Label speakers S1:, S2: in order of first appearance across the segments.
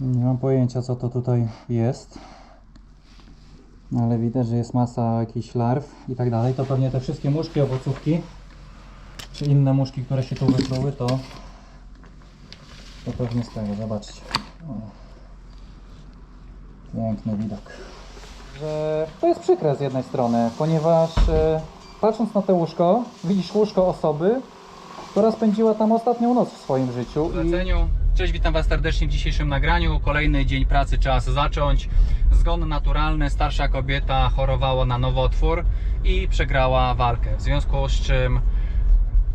S1: Nie mam pojęcia co to tutaj jest. Ale widać, że jest masa jakichś larw i tak dalej. To pewnie te wszystkie muszki, owocówki, czy inne muszki, które się tu wykluły, to, to pewnie z tego, zobaczcie. O. Piękny widok. Że to jest przykre z jednej strony, ponieważ e, patrząc na to łóżko, widzisz łóżko osoby, która spędziła tam ostatnią noc w swoim życiu. I...
S2: Zleceniu. Cześć, witam Was serdecznie w dzisiejszym nagraniu. Kolejny dzień pracy, czas zacząć. Zgon naturalny, starsza kobieta chorowała na nowotwór i przegrała walkę. W związku z czym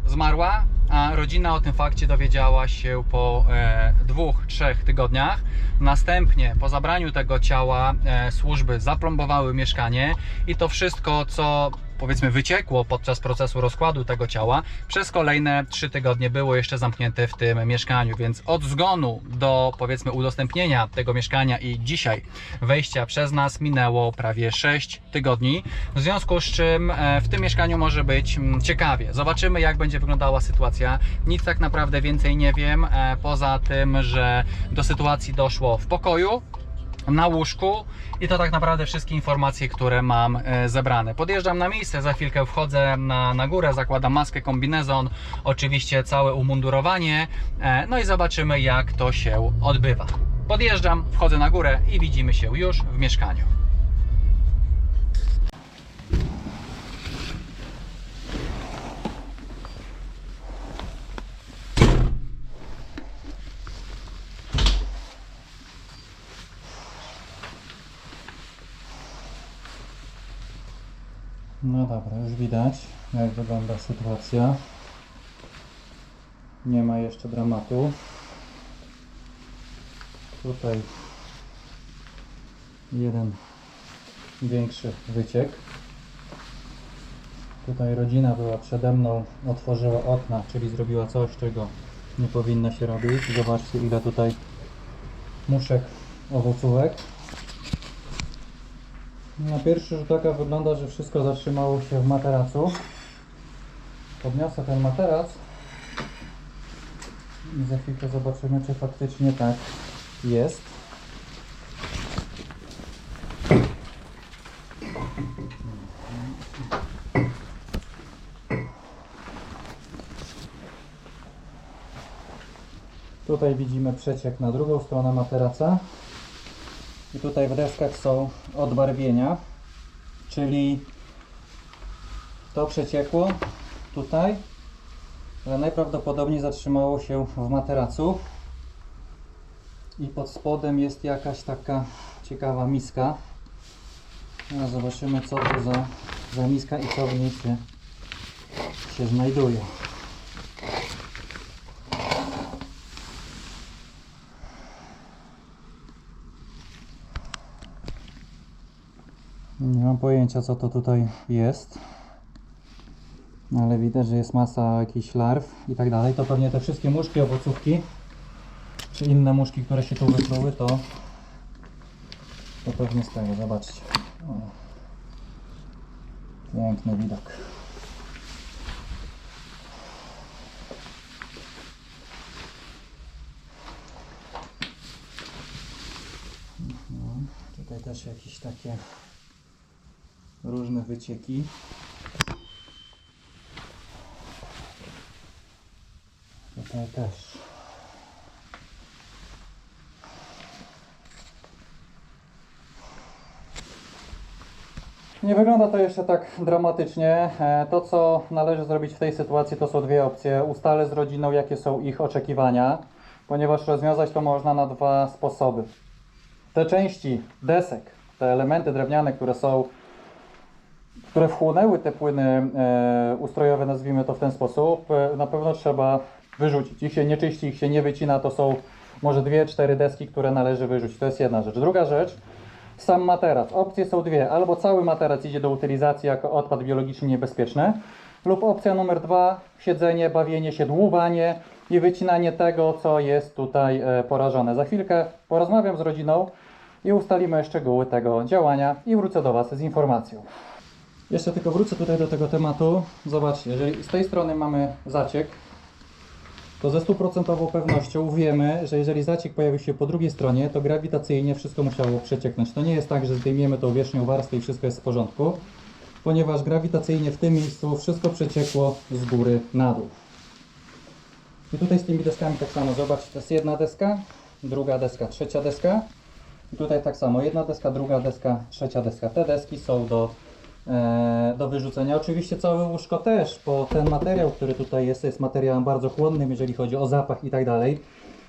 S2: zmarła, a rodzina o tym fakcie dowiedziała się po e, dwóch, trzech tygodniach. Następnie po zabraniu tego ciała e, służby zaplombowały mieszkanie i to wszystko, co powiedzmy wyciekło podczas procesu rozkładu tego ciała, przez kolejne trzy tygodnie było jeszcze zamknięte w tym mieszkaniu, więc od zgonu do powiedzmy udostępnienia tego mieszkania i dzisiaj wejścia przez nas minęło prawie 6 tygodni. W związku z czym e, w tym mieszkaniu może być mm, ciekawie. Zobaczymy jak będzie wyglądała sytuacja. Nic tak naprawdę więcej nie wiem, e, poza tym, że do sytuacji doszło w pokoju, na łóżku i to tak naprawdę wszystkie informacje, które mam e, zebrane. Podjeżdżam na miejsce, za chwilkę wchodzę na, na górę, zakładam maskę, kombinezon, oczywiście całe umundurowanie, e, no i zobaczymy jak to się odbywa. Podjeżdżam, wchodzę na górę i widzimy się już w mieszkaniu.
S1: No dobra, już widać jak wygląda sytuacja. Nie ma jeszcze dramatu. Tutaj jeden większy wyciek. Tutaj rodzina była przede mną, otworzyła okna, czyli zrobiła coś, czego nie powinno się robić. Zobaczcie ile tutaj muszek owocówek. Na pierwszy rzut oka wygląda, że wszystko zatrzymało się w materacu. Podniosę ten materac i za chwilkę zobaczymy, czy faktycznie tak jest. Tutaj widzimy przeciek na drugą stronę materaca. I tutaj w deskach są odbarwienia, czyli to przeciekło tutaj, ale najprawdopodobniej zatrzymało się w materacu. I pod spodem jest jakaś taka ciekawa miska. No, zobaczymy co to za, za miska i co w niej się, się znajduje. Nie mam pojęcia co to tutaj jest. Ale widać, że jest masa jakichś larw i tak dalej. To pewnie te wszystkie muszki, owocówki, czy inne muszki, które się tu wykluły, to, to pewnie z tego, zobaczcie. O. Piękny widok. No, tutaj też jakieś takie różne wycieki. Tutaj też. Nie wygląda to jeszcze tak dramatycznie. E, To, co należy zrobić w tej sytuacji, to są dwie opcje. Ustalę z rodziną, jakie są ich oczekiwania, ponieważ rozwiązać to można na dwa sposoby. Te części desek, te elementy drewniane, które są które wchłonęły te płyny e, ustrojowe, nazwijmy to w ten sposób, e, na pewno trzeba wyrzucić. Ich się nie czyści, ich się nie wycina, to są może dwie, cztery deski, które należy wyrzucić. To jest jedna rzecz. Druga rzecz, sam materac. Opcje są dwie. Albo cały materac idzie do utylizacji jako odpad biologicznie niebezpieczny, lub opcja numer dwa, siedzenie, bawienie się, dłubanie i wycinanie tego, co jest tutaj e, porażone. Za chwilkę porozmawiam z rodziną i ustalimy szczegóły tego działania i wrócę do Was z informacją. Jeszcze tylko wrócę tutaj do tego tematu. Zobaczcie, jeżeli z tej strony mamy zaciek, to ze stuprocentową pewnością wiemy, że jeżeli zaciek pojawił się po drugiej stronie, to grawitacyjnie wszystko musiało przecieknąć. To nie jest tak, że zdejmiemy tą wierzchnią warstwę i wszystko jest w porządku, ponieważ grawitacyjnie w tym miejscu wszystko przeciekło z góry na dół. I tutaj z tymi deskami tak samo, zobacz, to jest jedna deska, druga deska, trzecia deska. I tutaj tak samo, jedna deska, druga deska, trzecia deska. Te deski są do, do wyrzucenia. Oczywiście całe łóżko też, bo ten materiał, który tutaj jest, jest materiałem bardzo chłonnym, jeżeli chodzi o zapach i tak dalej.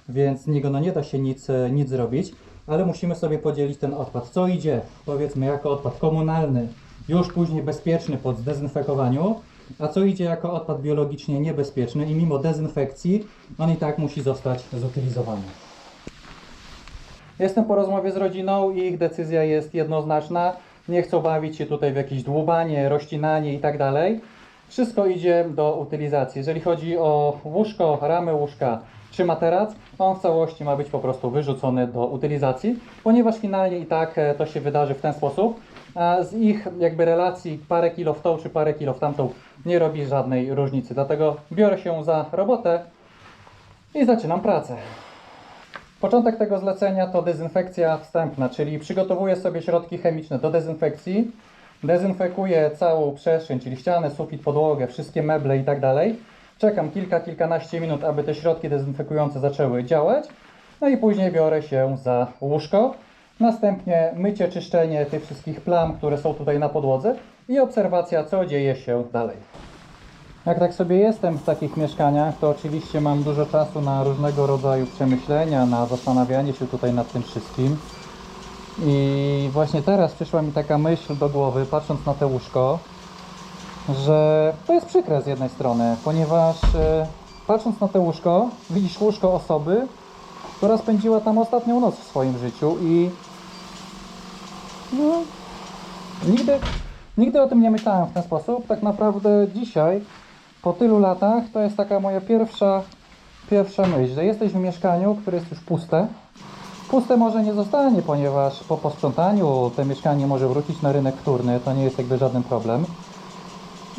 S1: Więc niego no nie da się nic, e, nic zrobić, ale musimy sobie podzielić ten odpad. Co idzie, powiedzmy, jako odpad komunalny, już później bezpieczny po zdezynfekowaniu, a co idzie jako odpad biologicznie niebezpieczny i mimo dezynfekcji on i tak musi zostać zutylizowany. Jestem po rozmowie z rodziną i ich decyzja jest jednoznaczna. Nie chcą bawić się tutaj w jakieś dłubanie, rozcinanie i tak dalej. Wszystko idzie do utylizacji. Jeżeli chodzi o łóżko, ramy łóżka czy materac, on w całości ma być po prostu wyrzucony do utylizacji, ponieważ finalnie i tak e, to się wydarzy w ten sposób. A z ich jakby relacji parę kilo w tą czy parę kilo w tamtą nie robi żadnej różnicy. Dlatego biorę się za robotę i zaczynam pracę. Początek tego zlecenia to dezynfekcja wstępna, czyli przygotowuję sobie środki chemiczne do dezynfekcji, dezynfekuję całą przestrzeń, czyli ścianę, sufit, podłogę, wszystkie meble i tak dalej. Czekam kilka, kilkanaście minut, aby te środki dezynfekujące zaczęły działać. No i później biorę się za łóżko. Następnie mycie, czyszczenie tych wszystkich plam, które są tutaj na podłodze i obserwacja, co dzieje się dalej. Jak tak sobie jestem w takich mieszkaniach, to oczywiście mam dużo czasu na różnego rodzaju przemyślenia, na zastanawianie się tutaj nad tym wszystkim. I właśnie teraz przyszła mi taka myśl do głowy, patrząc na te łóżko, że to jest przykre z jednej strony, ponieważ e, patrząc na to łóżko, widzisz łóżko osoby, która spędziła tam ostatnią noc w swoim życiu i no, nigdy, nigdy o tym nie myślałem w ten sposób. Tak naprawdę dzisiaj, po tylu latach, to jest taka moja pierwsza, pierwsza myśl, że jesteś w mieszkaniu, które jest już puste. Puste może nie zostanie, ponieważ po posprzątaniu to mieszkanie może wrócić na rynek wtórny, to nie jest jakby żaden problem.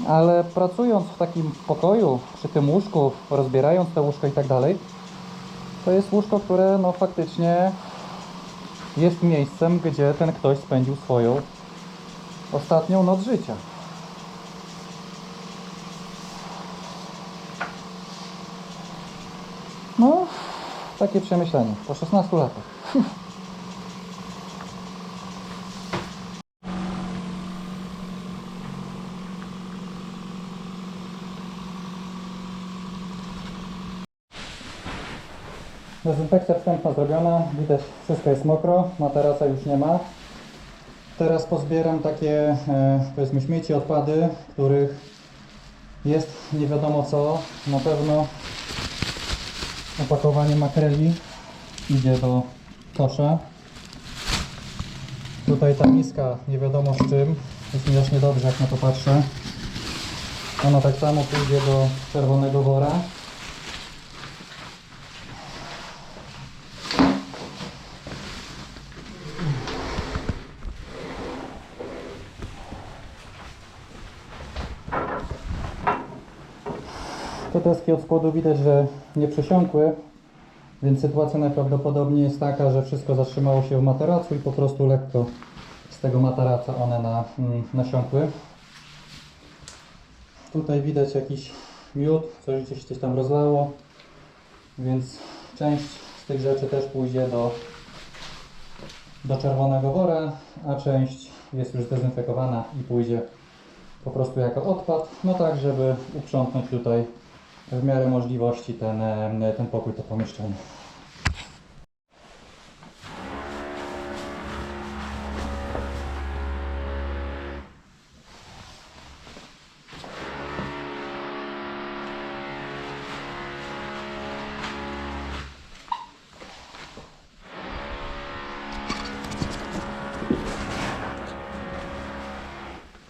S1: Ale pracując w takim pokoju, przy tym łóżku, rozbierając te łóżko i tak dalej, to jest łóżko, które no faktycznie jest miejscem, gdzie ten ktoś spędził swoją ostatnią noc życia. No, takie przemyślenie po 16 latach. Dezynfekcja wstępna zrobiona, widać wszystko jest mokro, materaca już nie ma. Teraz pozbieram takie e, powiedzmy śmieci, odpady, których jest nie wiadomo co. Na pewno opakowanie makreli idzie do kosza. Tutaj ta miska nie wiadomo z czym, jest mi aż niedobrze jak na to patrzę. Ona tak samo pójdzie do czerwonego wora. Te deski od spodu widać, że nie przesiąkły, więc sytuacja najprawdopodobniej jest taka, że wszystko zatrzymało się w materacu i po prostu lekko z tego materaca one na, mm, nasiąkły. Tutaj widać jakiś miód, coś gdzieś tam rozlało, więc część z tych rzeczy też pójdzie do, do czerwonego wora, a część jest już zdezynfekowana i pójdzie po prostu jako odpad, no tak, żeby uprzątnąć tutaj w miarę możliwości ten, em, ten pokój, to pomieszczenie.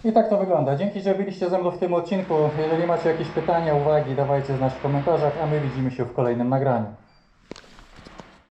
S1: I tak to wygląda. Dzięki, że byliście ze mną w tym odcinku. Jeżeli macie jakieś pytania, uwagi, dawajcie znać w komentarzach, a my widzimy się w kolejnym nagraniu.